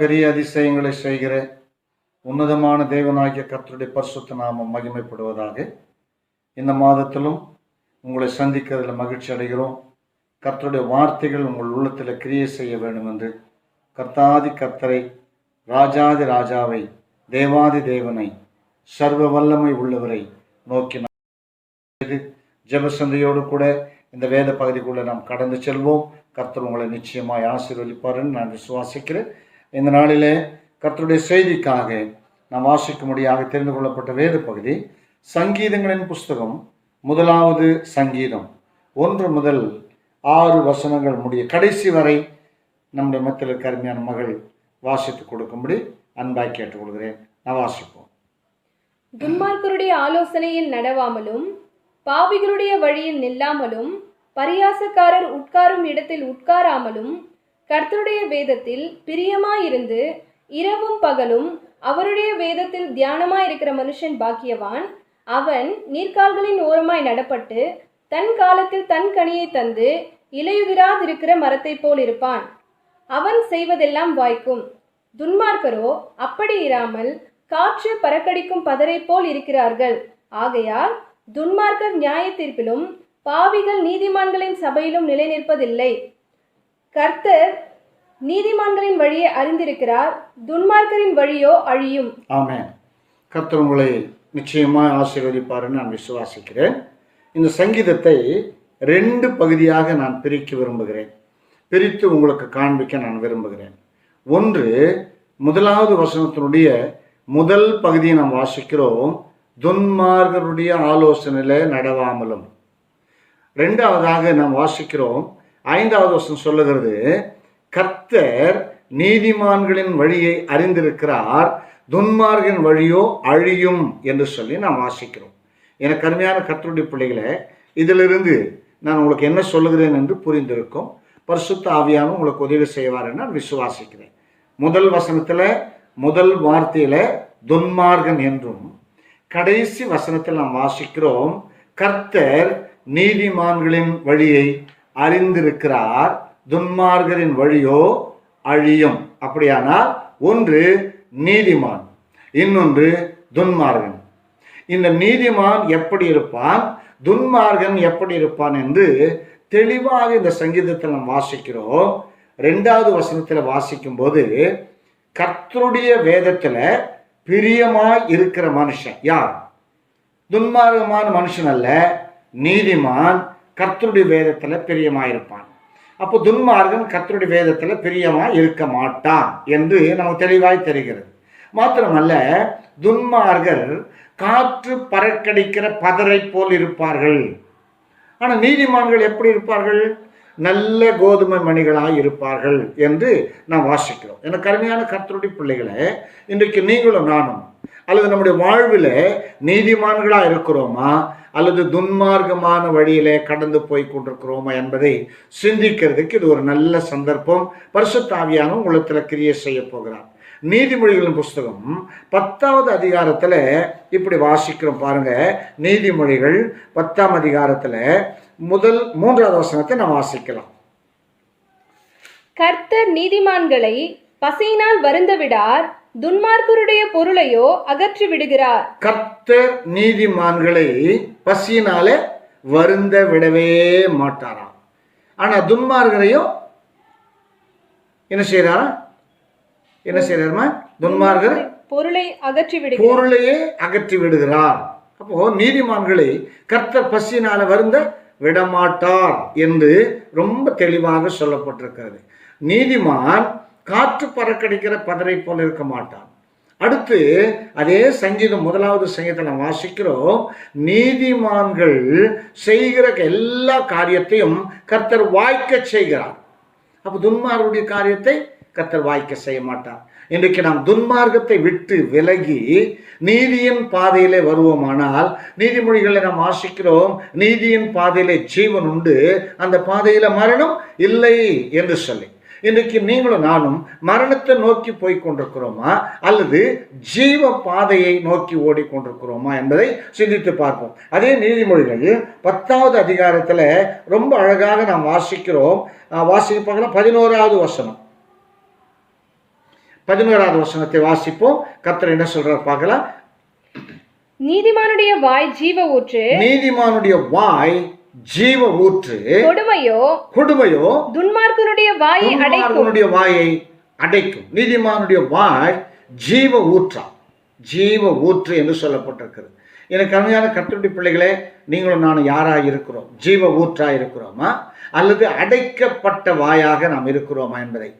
பெரிய அதிசயங்களை செய்கிற உன்னதமான தேவனாகிய கர்த்தருடைய பரிசுத்த நாமம் மகிமைப்படுவதாக இந்த மாதத்திலும் உங்களை சந்திக்கிறதுல மகிழ்ச்சி அடைகிறோம். கர்த்தருடைய வார்த்தைகள் உங்கள் உள்ளத்தில் கிரியை செய்ய வேண்டும் என்று கர்த்தாதி கர்த்தரை ராஜாதி ராஜாவை தேவாதி தேவனை சர்வ வல்லமை உள்ளவரை நோக்கி நாம் இது கூட இந்த வேத பகுதிக்குள்ளே நாம் கடந்து செல்வோம். கர்த்தர் உங்களை நிச்சயமாய் ஆசீர்வதிப்பாருன்னு நான் விசுவாசிக்கிறேன். இந்த நாளிலே கர்த்தருடைய செய்திக்காக நாம் வாசிக்கும்படியாக தெரிந்து கொள்ளப்பட்ட வேத பகுதி சங்கீதங்களின் புஸ்தகம் முதலாவது சங்கீதம். ஒன்று முதல் ஆறு வசனங்கள் முடிய கடைசி வரை நம்முடைய மத்தியில் கருமையான மகள் வாசித்து கொடுக்கும்படி அன்பாய் கேட்டுக்கொள்கிறேன். நான் வாசிப்போம். துன்மார்க்கருடைய ஆலோசனையில் நடவாமலும் பாவிகளுடைய வழியில் நில்லாமலும் பரியாசக்காரர் உட்காரும் இடத்தில் உட்காராமலும் கர்த்தருடைய வேதத்தில் பிரியமாயிருந்து இரவும் பகலும் அவருடைய வேதத்தில் தியானமாயிருக்கிற மனுஷன் பாக்கியவான். அவன் நீர்க்கால்களின் ஓரமாய் நடப்பட்டு தன் காலத்தில் தன் கனியை தந்து இலையுதிராதிருக்கிற மரத்தைப் போல் இருப்பான். அவன் செய்வதெல்லாம் வாய்க்கும். துன்மார்க்கரோ அப்படி இராமல் காற்று பறக்கடிக்கும் பதரை போல் இருக்கிறார்கள். ஆகையால் துன்மார்க்கர் நியாய தீர்ப்பிலும் பாவிகள் நீதிமான்களின் சபையிலும் நிலை நிற்பதில்லை கர்த்தர் நீதிமான்களின் வழியை அறிந்திருக்கிறார் துன்மார்க்கரின் வழியோ அழியும். ஆமென். கர்த்தர் உங்களை நிச்சயமாக ஆசீர்வதிப்பாருன்னு நான் விசுவாசிக்கிறேன். இந்த சங்கீதத்தை ரெண்டு பகுதியாக நான் பிரிக்க விரும்புகிறேன். பிரித்து உங்களுக்கு காண்பிக்க நான் விரும்புகிறேன். ஒன்று முதலாவது வசனத்தினுடைய முதல் பகுதியை நாம் வாசிக்கிறோம். துன்மார்கருடைய ஆலோசனையில் நடவாமலும். ரெண்டாவதாக நாம் வாசிக்கிறோம் ஐந்தாவது வசனம் சொல்லுகிறது கர்த்தர் நீதிமான்களின் வழியை அறிந்திருக்கிறார். துன்மார்கின் வழியோ அழியும் என்று சொல்லி நாம் வாசிக்கிறோம். எனக்கு அருமையான கர்த்தருடைய பிள்ளைகளை இதிலிருந்து நான் உங்களுக்கு என்ன சொல்லுகிறேன் என்று புரிந்திருக்கும். பரிசுத்த ஆவியான உங்களுக்கு உதவி செய்வார் என்று நான் விசுவாசிக்கிறேன். முதல் வசனத்தில் முதல் வார்த்தையில் துன்மார்கன் என்றும் கடைசி வசனத்தில் நாம் வாசிக்கிறோம் கர்த்தர் நீதிமான்களின் வழியை அறிந்திருக்கிறார். துன்மார்கரின் வழியோ அழியும். அப்படியானால் ஒன்று நீதிமான் இன்னொன்று துன்மார்கன் இந்த நீதிமான் எப்படி இருப்பான்? துன்மார்கன் எப்படி இருப்பான் என்று தெளிவாக இந்த சங்கீதத்தில் நாம் வாசிக்கிறோம். ரெண்டாவது வசனத்தில் வாசிக்கும் போது கர்த்தருடைய வேதத்தில் பிரியமாய் இருக்கிற மனுஷன் யார்? துன்மார்கமான மனுஷன் அல்ல நீதிமான் கர்த்தருடைய வேதத்தில் பிரியமாயிருப்பான். அப்போ துன்மார்கன் கர்த்தருடைய வேதத்தில் பிரியமாக இருக்க மாட்டான் என்று நமக்கு தெளிவாய் தெரிகிறது. மாத்திரமல்ல துன்மார்கர் காற்று பறக்கடிக்கிற பதரை போல் இருப்பார்கள். ஆனால் நீதிமான்கள் எப்படி இருப்பார்கள்? நல்ல கோதுமை மணிகளாக இருப்பார்கள் என்று நாம் வாசிக்கிறோம். எனக்கு கருமையான கர்த்தருடைய பிள்ளைகளை இன்றைக்கு நீங்களும் நானும் அல்லது நம்முடைய வாழ்வில் நீதிமான்களாக இருக்கிறோமா? அல்லது துன்மார்க்கமான வழியிலே கடந்து போய் கொண்டிருக்கிறோமா என்பதை சிந்திக்கிறதுக்கு இது ஒரு நல்ல சந்தர்ப்பம். பரிசுத்தாவியான உள்ளத்தில் கிரியை செய்ய போகிறார். நீதிமொழிகளின் புஸ்தகம் பத்தாவது அதிகாரத்தில் இப்படி வாசிக்கிறோம் பாருங்க. நீதிமொழிகள் பத்தாம் அதிகாரத்தில் முதல் மூன்றாவது வசனத்தை நாம் வாசிக்கலாம். கர்த்தர் நீதிமான்களை பசியினால் வருந்த விடார் துன்மார்க்கருடைய பொருளையோ அகற்றி விடுகிறார். கர்த்தர் நீதிமான்களை பசியினால வருந்த விடவே மாட்டாராம். ஆனா துன்மார்கரையும் என்ன செய்யறாரா என்ன செய்யறாருமா துன்மார்கர் பொருளை அகற்றி விடுகிறார். பொருளையே அகற்றி விடுகிறார். அப்போ நீதிமான்களை கர்த்தர் பசியினால வருந்த விடமாட்டார் என்று ரொம்ப தெளிவாக சொல்லப்பட்டிருக்கிறது. நீதிமான் காற்று பறக்கடிக்கிற பதரை போல இருக்க மாட்டான். அடுத்து அதே சங்கீதம் முதலாவது சங்கீதத்தில் நாம் வாசிக்கிறோம். நீதிமான்கள் செய்கிற எல்லா காரியத்தையும் கர்த்தர் வாய்க்க செய்கிறார். அப்போ துன்மார்களுடைய காரியத்தை கர்த்தர் வாய்க்க செய்ய மாட்டார். இன்றைக்கு நாம் துன்மார்க்கத்தை விட்டு விலகி நீதியின் பாதையிலே வருவோமானால் நீதிமொழிகளை நாம் வாசிக்கிறோம் நீதியின் பாதையிலே ஜீவன் உண்டு அந்த பாதையில மரணம் இல்லை என்று சொல்லி. இன்றைக்கு நீங்களும் நானும் மரணத்தை நோக்கி போய் கொண்டிருக்கிறோமா? அல்லது ஜீவ பாதையை நோக்கி ஓடிக்கொண்டிருக்கிறோமா என்பதை சிந்தித்து பார்ப்போம். அதே நீதிமொழிகள் பத்தாவது அதிகாரத்தில் ரொம்ப அழகாக நாம் வாசிக்கிறோம். வாசிக்க பார்க்கலாம் பதினோராவது வசனம். பதினோராவது வசனத்தை வாசிப்போம். கர்த்தர் என்ன சொல்றார் பார்க்கலாம். நீதிமானுடைய வாய் ஜீவ ஊற்று. நீதிமானுடைய வாய் ஜீவ ஊற்று கொடுமையோ கொடுமையோ துன்மார்க்கனுடைய வாயை அடைக்கும். வாயை அடைக்கும். நீதிமானுடைய வாய் ஜீவ ஊற்றா ஜீவ ஊற்று என்று சொல்லப்பட்டிருக்கிறது. எனக்கு அருமையான கட்டுரை பிள்ளைகளே நீங்களும் நானும் யாராக இருக்கிறோம் ஜீவ ஊற்றா இருக்கிறோமா அல்லது அடைக்கப்பட்ட வாயாக நாம் இருக்கிறோமா என்பதை.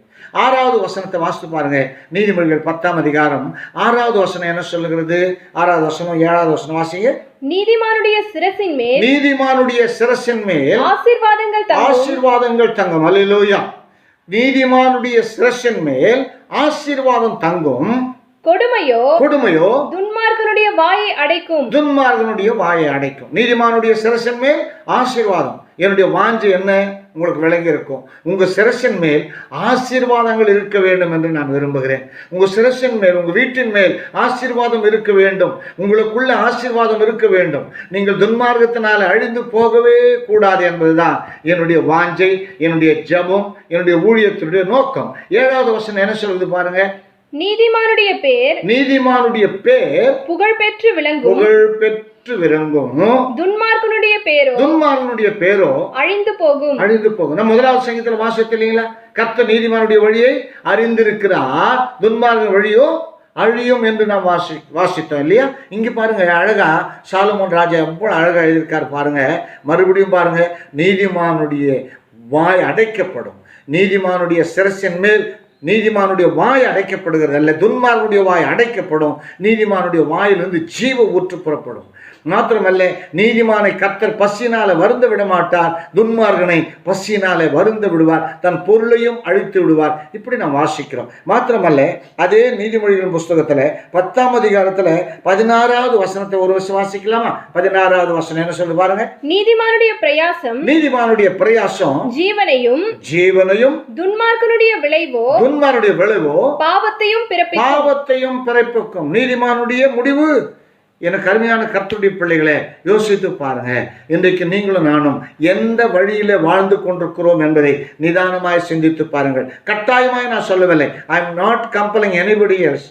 ஆறாவது வசனத்தை வாசித்து பாருங்க. நீதிமொழிகள் பத்தாம் அதிகாரம். ஆறாவது வசனம் என்ன சொல்லுகிறது? ஆறாவது வசனம் ஏழாவது வசனம் வாசிங்க. நீதிமானுடைய சிரசின் மேல் நீதிமானுடைய சிரசின் மேல் ஆசீர்வாதங்கள் தங்கும். ஆசீர்வாதங்கள் தங்கும். அல்லேலூயா நீதிமானுடைய சிரசின் மேல் ஆசீர்வாதம் தங்கும். கொடுமையோ கொடுமையோ துன்மார்க்கனுடைய வாயை அடைக்கும். துன்மார்கனுடைய வாயை அடைக்கும். நீதிமானுடைய சிரசன் மேல் ஆசீர்வாதம். என்னுடைய வாஞ்சை என்ன? உங்களுக்கு விளங்கி இருக்கும். உங்க சிரசின் மேல் ஆசீர்வாதங்கள் இருக்க வேண்டும் என்று நான் விரும்புகிறேன். உங்க சிரசின் மேல் உங்க வீட்டின் மேல் ஆசீர்வாதம் இருக்க வேண்டும். உங்களுக்குள்ள ஆசீர்வாதம் இருக்க வேண்டும். நீங்கள் துன்மார்க்கத்தினால் அழிந்து போகவே கூடாது என்பதுதான் என்னுடைய வாஞ்சை என்னுடைய ஜபம் என்னுடைய ஊழியத்தினுடைய நோக்கம். ஏழாவது வசனம் என்ன சொல்லுது பாருங்க? நீதிமானுடைய பேர் நீதிமானுடைய பேர் புகழ் பெற்று விளங்கும். புகழ் பெற்று விளங்கும். துன்மார்க்கனுடைய பேரோ? துன்மார்கனுடைய பேரோ? அழிந்து போகும். அழிந்து போகும். நம்ம முதலாவது சங்கத்தில் வாசித்து இல்லைங்களா? கர்த்தர் நீதிமானுடைய வழியை அறிந்திருக்கிறார். துன்மார்கன் வழியோ அழியும் என்று நாம் வாசி வாசித்தோம் இல்லையா? இங்க பாருங்க அழகா சாலமோன் ராஜா எவ்வளோ அழகா எழுதியிருக்கார் பாருங்க. மறுபடியும் பாருங்க நீதிமானுடைய வாய் அடைக்கப்படும். நீதிமானுடைய சிரசின் மேல் நீதிமானுடைய வாய் அடைக்கப்படுகிறது அல்ல துன்மார்களுடைய வாய் அடைக்கப்படும். நீதிமானுடைய வாயிலிருந்து ஜீவ ஊற்று புறப்படும். மாத்திரமல்ல நீதிமானை கர்த்தர் பசியினால வருந்த விட மாட்டார் துன்மார்கனை பசியினாலே வருந்த விடுவார் தன் பொருளையும் அழித்து விடுவார். இப்படி நாம் வாசிக்கிறோம். மாத்திரமல்ல அதே நீதிமொழிகள் புஸ்தகத்துல பத்தாம் அதிகாரத்துல பதினாறாவது வசனத்தை ஒரு வருஷம் வாசிக்கலாமா? பதினாறாவது வசனம் என்ன சொல்லு பாருங்க. நீதிமானுடைய பிரயாசம் நீதிமானுடைய பிரயாசம் ஜீவனையும் ஜீவனையும் துன்மார்க்கனுடைய விளைவோ துன்மாருடைய விளைவோ பாவத்தையும் பாவத்தையும் பிறப்பிக்கும். நீதிமானுடைய முடிவு. எனக்கு அருமையான கர்த்தருடைய பிள்ளைகளை யோசித்து பாருங்க. இன்றைக்கு நீங்களும் நானும் எந்த வழியில வாழ்ந்து கொண்டிருக்கிறோம் என்பதை நிதானமாய் சிந்தித்து பாருங்கள். கட்டாயமாய் நான் சொல்லவில்லை. I am not compelling anybody else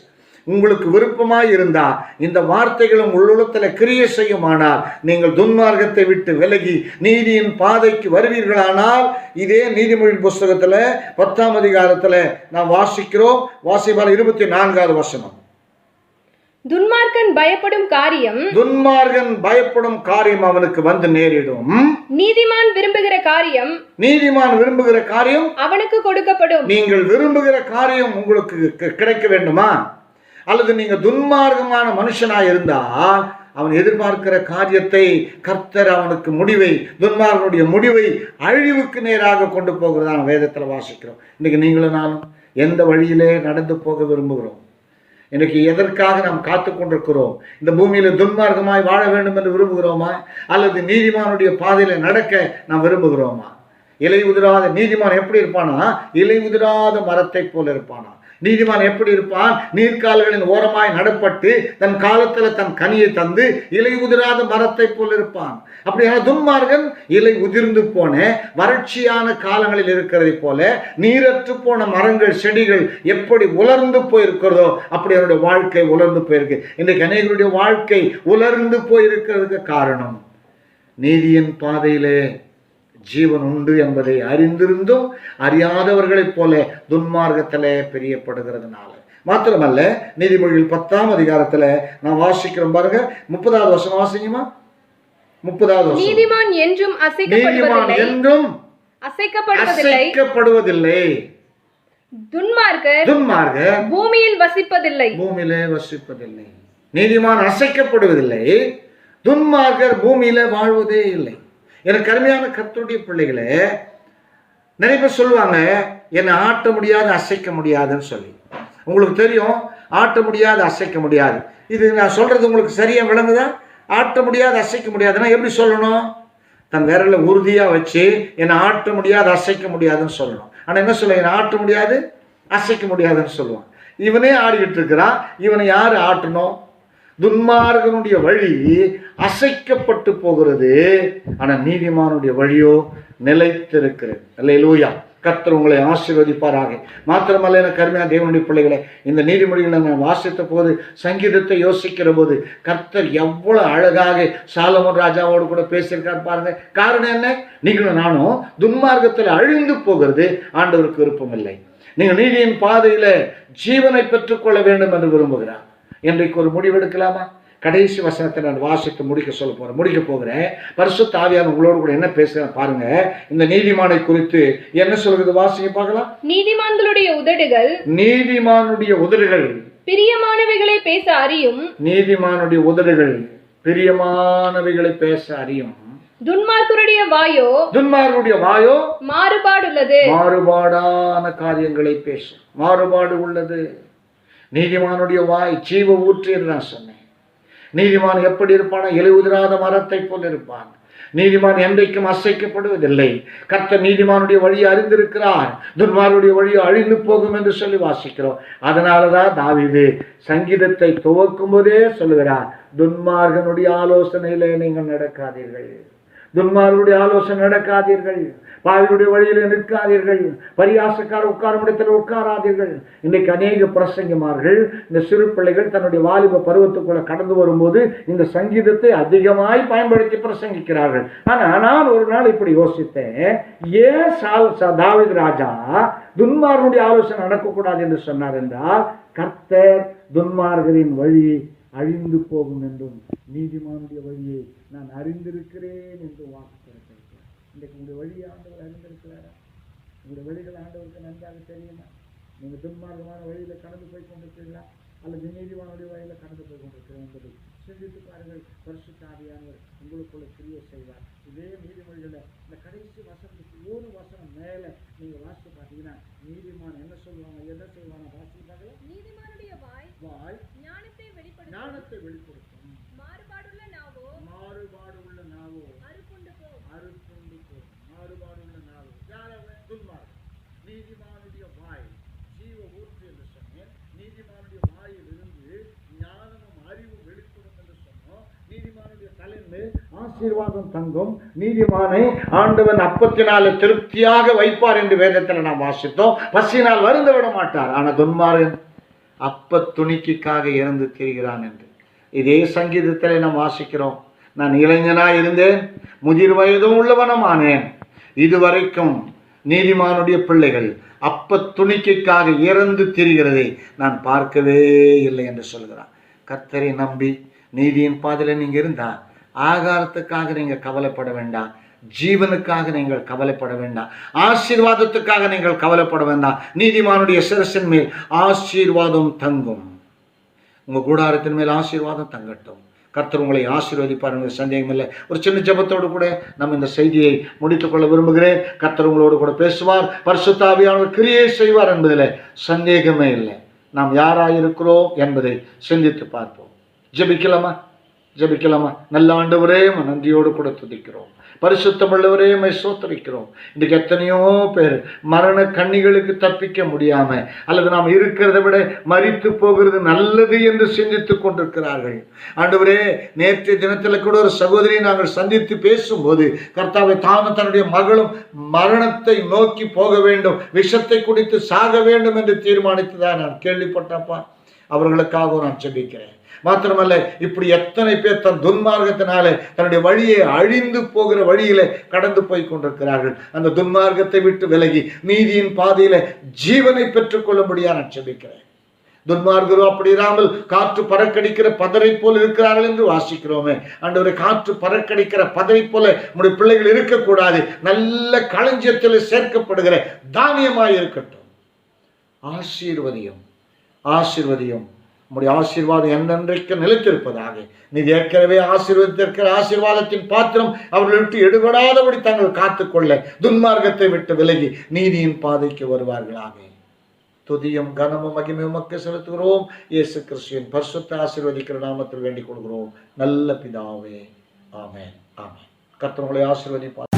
உங்களுக்கு விருப்பமாய் இருந்தால் இந்த வார்த்தைகளும் உள்ளுளத்தில் கிரியை செய்யுமானால் நீங்கள் துன்மார்க்கத்தை விட்டு விலகி நீதியின் பாதைக்கு வருவீர்களானால் இதே நீதிமொழி புஸ்தகத்தில் பத்தாம் அதிகாரத்தில் நாம் வாசிக்கிறோம். வாசிப்பால் இருபத்தி நான்காவது வசனம். துன்மார்க்கன் பயப்படும் காரியம் துன்மார்கன் பயப்படும் காரியம் அவனுக்கு வந்து நேரிடும். நீதிமான் விரும்புகிற காரியம் நீதிமான் விரும்புகிற காரியம் அவனுக்கு கொடுக்கப்படும். நீங்கள் விரும்புகிற காரியம் உங்களுக்கு கிடைக்க வேண்டுமா? அல்லது நீங்க துன்மார்க்கமான மனுஷனா இருந்தால் அவன் எதிர்பார்க்கிற காரியத்தை கர்த்தர் அவனுக்கு முடிவை துன்மார்கனுடைய முடிவை அழிவுக்கு நேராக கொண்டு போகிறதா வேதத்தில் வாசிக்கிறோம். இன்னைக்கு நீங்களும் நானும் எந்த வழியிலே நடந்து போக விரும்புகிறோம்? இன்னைக்கு எதற்காக நாம் காத்து கொண்டிருக்கிறோம்? இந்த பூமியில துன்மார்க்கமாய் வாழ வேண்டும் என்று விரும்புகிறோமா? அல்லது நீதிமானுடைய பாதையில நடக்க நாம் விரும்புகிறோமா? இலை உதிராத நீதிமான் எப்படி இருப்பானா? இலை உதிராத மரத்தை போல இருப்பானா? நீதிமான் எப்படி இருப்பான்? நீர்க்கால்களின் ஓரமாய் நடப்பட்டு தன் காலத்தில் தன் கனியை தந்து இலை உதிராத மரத்தை போல் இருப்பான். அப்படியான துன்மார்கன் இலை உதிர்ந்து போன வறட்சியான காலங்களில் இருக்கிறதை போல நீரற்று போன மரங்கள் செடிகள் எப்படி உலர்ந்து போயிருக்கிறதோ அப்படி அவருடைய வாழ்க்கை உலர்ந்து போயிருக்கு. இன்றைக்கு அநேகருடைய வாழ்க்கை உலர்ந்து போயிருக்கிறதுக்கு காரணம் நீதியின் பாதையிலே ஜீவன் உண்டு என்பதை அறிந்திருந்தும் அறியாதவர்களைப் போல துன்மார்க்கத்திலே பிரியப்படுகிறதுனால. மாத்திரமல்ல நீதிமொழிகள் பத்தாம் அதிகாரத்துல நான் வாசிக்கிறோம் பாருங்க. முப்பதாவது வருஷம் வாசிங்கம்மா முப்பதாவது நீதிமான் என்றும் நீதிமான் அசைக்கப்படுவதில்லை என்றும் அசைக்கப்படுவதில்லை. துன்மார்க்கர் துன்மார்க்க பூமியில் வசிப்பதில்லை. பூமியிலே வசிப்பதில்லை. நீதிமான் அசைக்கப்படுவதில்லை. துன்மார்க்கர் பூமியில வாழ்வதே இல்லை. எனக்கு அருமையான கர்த்தருடைய பிள்ளைகளே நிறைய பேர் சொல்லுவாங்க என்னை ஆட்ட முடியாது அசைக்க முடியாதுன்னு சொல்லி. உங்களுக்கு தெரியும் ஆட்ட முடியாது அசைக்க முடியாது. இது நான் சொல்கிறது உங்களுக்கு சரியாக விளங்குதா? ஆட்ட முடியாது அசைக்க முடியாதுன்னா எப்படி சொல்லணும்? தன் விரலை உறுதியாக வச்சு என்னை ஆட்ட முடியாது அசைக்க முடியாதுன்னு சொல்லணும். ஆனால் என்ன சொல்ல என்னை ஆட்ட முடியாது அசைக்க முடியாதுன்னு சொல்லுவான் இவனே ஆடிக்கிட்டு இருக்கிறான் இவனை யார் ஆட்டணும்? துன்மார்கனுடைய வழி அசைக்கப்பட்டு போகிறது. ஆனால் நீதிமானுடைய வழியோ நிலைத்திருக்கிறது. அல்ல லூயா கர்த்தர் உங்களை ஆசீர்வதிப்பாராக. மாத்திரமல்ல எனக்கு அருமையான தேவனுடைய பிள்ளைகளை இந்த நீதிமொழிகளை நான் வாசித்த போது சங்கீதத்தை யோசிக்கிற போது கர்த்தர் எவ்வளவு அழகாக சாலமன் ராஜாவோடு கூட பேசியிருக்கார் பாருங்க. காரணம் என்ன? நீங்களும் நானும் துன்மார்க்கத்தில் அழிந்து போகிறது ஆண்டவருக்கு விருப்பமில்லை. நீங்கள் நீதியின் பாதையில் ஜீவனை பெற்றுக்கொள்ள வேண்டும் என்று விரும்புகிறார். இன்றைக்கு ஒரு முடிவெடுக்கலாமா? கடைசி வசனத்தை நான் வாசித்து முடிக்க சொல்ல போறேன். முடிக்க போகிறேன். பரிசுத்த ஆவியார் உங்களோடு கூட என்ன பேசுகிறேன் பாருங்க. இந்த நீதிமானை குறித்து என்ன சொல்கிறது வாசிக்க பார்க்கலாம். நீதிமான்களுடைய உதடுகள் நீதிமானுடைய உதடுகள். பிரியமானவைகளை பேச அறியும். நீதிமானுடைய உதடுகள் பிரியமானவைகளை பேச அறியும். துன்மார்க்கருடைய வாயோ துன்மார்களுடைய வாயோ மாறுபாடுள்ளது. மாறுபாடான காரியங்களை பேசும். மாறுபாடு உள்ளது. நீதிமானுடைய வாய் ஜீவ ஊற்று என்று நான் சொன்னேன். நீதிமான் எப்படி இருப்பானா எழுவுதிராத மரத்தை போல் இருப்பான். நீதிமான் என்றைக்கும் அசைக்கப்படுவதில்லை. கர்த்த நீதிமானுடைய வழியை அறிந்திருக்கிறார். துன்மாருடைய வழியை அழிந்து போகும் என்று சொல்லி வாசிக்கிறோம். அதனால தான் தாவீது சங்கீதத்தை துவக்கும் போதே சொல்லுகிறார் துன்மார்கனுடைய ஆலோசனையிலே நீங்கள் நடக்காதீர்கள். துன்மார்களுடைய ஆலோசனை நடக்காதீர்கள். பாவியுடைய வழியில் நிற்காதீர்கள். பரியாசக்கார உட்காரும் இடத்தில் உட்காராதீர்கள். இன்னைக்கு அநேக பிரசங்கமார்கள் இந்த சிறு பிள்ளைகள் தன்னுடைய வாலிப பருவத்துக்குள்ள கடந்து வரும்போது இந்த சங்கீதத்தை அதிகமாய் பயன்படுத்தி பிரசங்கிக்கிறார்கள். ஆனால் நான் ஒரு நாள் இப்படி யோசித்தேன். ஏன் சால் தாவித் ராஜா துன்மார்களுடைய ஆலோசனை நடக்கக்கூடாது என்று சொன்னார் என்றால் கர்த்தர் துன்மார்கரின் வழி அழிந்து போகும் என்றும் நீதிமானுடைய வழியை நான் அறிந்திருக்கிறேன் என்று வாக்கு கொடுத்திருக்கிறார் இன்றைக்கு உங்களுடைய வழி ஆண்டவர் அறிந்திருக்கிறாரா? உங்களுடைய வழிகள் ஆண்டவருக்கு நன்றாக தெரியுமா? நீங்கள் துன்மார்க்கமான வழியில் கடந்து போய் கொண்டிருக்கிறீர்களா? அல்லது நீதிமானுடைய வழியில் கடந்து போய் கொண்டிருக்கிறீர்கள் என்பதை சிந்தித்து பாருங்கள். பரிசுத்தாவியானவர் உங்களுக்குள்ள கிரியை செய்வார். இதே நீதிமொழிகளில் இந்த கடைசி வசனத்துக்கு ஒரு வசனம் மேலே நீங்கள் வாசித்து பார்த்தீங்கன்னா நீதிமான் என்ன சொல்லுவாங்க? என்ன செய்வாங்க வாசிப்பாங்க நீதிமானுடைய வாய். வாய் ஞானத்தை வெளிப்படுத்தும். மாறுபாடுள்ள நாவோ? நாவோ? அறுப்புண்டு போகும் அறுப்புண்டு போகும் மாறுபாடு உள்ள நாவோ யாரவன் துன்மார்க். நீதிமானுடைய வாய். ஜீவ ஊற்று என்று சொன்னேன். நீதிமானுடைய வாயில் இருந்து ஞானமும் அறிவும் வெளிப்படும் என்று சொன்னோம். நீதிமானுடைய ஆசீர்வாதம் தங்கும். நீதிமானை ஆண்டவன் அப்பத்தினால திருப்தியாக வைப்பார் என்று வேதத்தில் நாம் வாசித்தோம். பசியினால் வருந்த விட மாட்டார். ஆனால் துன்மாரன் அப்ப துணிக்கைக்காக இறந்து திரிகிறான் என்று. இதே சங்கீதத்தில் நாம் வாசிக்கிறோம் நான் இளைஞனாக இருந்தேன் முதிர் வயதும் உள்ளவனமானேன். இதுவரைக்கும் நீதிமானுடைய பிள்ளைகள் அப்ப துணிக்கைக்காக இறந்து திரிகிறதை நான் பார்க்கவே இல்லை என்று சொல்கிறான். கர்த்தரை நம்பி நீதியின் பாதையில் நீங்கள் இருந்தா ஆகாரத்துக்காக நீங்கள் கவலைப்பட வேண்டாம். ஜீவனுக்காக நீங்கள் கவலைப்பட வேண்டாம். ஆசீர்வாதத்துக்காக நீங்கள் கவலைப்பட வேண்டாம். நீதிமானுடைய சிரசின் மேல் ஆசீர்வாதம் தங்கும். உங்கள் கூடாரத்தின் மேல் ஆசீர்வாதம் தங்கட்டும். கர்த்தர் உங்களை ஆசீர்வதிப்பார் என்ற சந்தேகம் இல்லை. ஒரு சின்ன ஜெபத்தோடு கூட நம்ம இந்த செய்தியை முடித்துக்கொள்ள விரும்புகிறேன். கர்த்தர் உங்களோடு கூட பேசுவார். பரிசுத்தாவியானவர் கிரியை செய்வார் என்பதில் சந்தேகமே இல்லை. நாம் யாராக இருக்கிறோம் என்பதை சிந்தித்து பார்ப்போம். ஜபிக்கலாமா? ஜபிக்கலாமா? நல்ல ஆண்டவரே நன்றியோடு கூட துதிக்கிறோம். பரிசுத்தமுள்ளவரே மை சோத்தரிக்கிறோம் இன்றைக்கு எத்தனையோ பேர் மரண கண்ணிகளுக்கு தப்பிக்க முடியாம அல்லது நாம் இருக்கிறதை விட மறித்து போகிறது நல்லது என்று சிந்தித்து கொண்டிருக்கிறார்கள். ஆண்டவரே நேற்றைய தினத்தில் கூட ஒரு சகோதரியை நாங்கள் சந்தித்து பேசும்போது கர்த்தாவை தானும் தன்னுடைய மகளும் மரணத்தை நோக்கி போக வேண்டும் விஷத்தை குடித்து சாக வேண்டும் என்று தீர்மானித்ததா நான் கேள்விப்பட்டப்பா அவர்களுக்காக நான் ஜபிக்கிறேன். மாத்திரமல்ல இப்படி எத்தனை பேர் தன் துன்மார்க்கத்தினாலே தன்னுடைய வழியை அழிந்து போகிற வழியில கடந்து போய் கொண்டிருக்கிறார்கள். அந்த துன்மார்க்கத்தை விட்டு விலகி நீதியின் பாதையில ஜீவனை பெற்றுக்கொள்ளும்படியா நான் ஜெபிக்கிறேன் துன்மார்கரோ அப்படி இராமல் காற்று பறக்கடிக்கிற பதரை போல் இருக்கிறார்கள் என்று வாசிக்கிறோமே. ஆண்டவரை காற்று பறக்கடிக்கிற பதரை போல நம்முடைய பிள்ளைகள் இருக்கக்கூடாது. நல்ல களஞ்சியத்தில் சேர்க்கப்படுகிற தானியமாய் இருக்கட்டும். ஆசீர்வதியம் ஆசீர்வதியம். உம்முடைய ஆசீர்வாதம் என்னென்றைக்கு நிலைத்திருப்பதாக. நீ ஏற்கனவே ஆசீர்வதித்திருக்கிற ஆசீர்வாதத்தின் பாத்திரம் அவர்களை விட்டு எடுபடாதபடி தங்கள் காத்துக்கொள்ள துன்மார்க்கத்தை விட்டு விலகி நீதியின் பாதைக்கு வருவார்களாக. துதியும் கனமும் மகிமையும் மக்கள் செலுத்துகிறோம். இயேசு கிறிஸ்துவின் பரிசுத்த ஆசீர்வதிக்கிற நாமத்தில் வேண்டிக் கொள்கிறோம். நல்ல பிதாவே. ஆமேன். ஆமேன். கர்த்தர் ஆசீர்வதி ஆசீர்வதிப்பார்.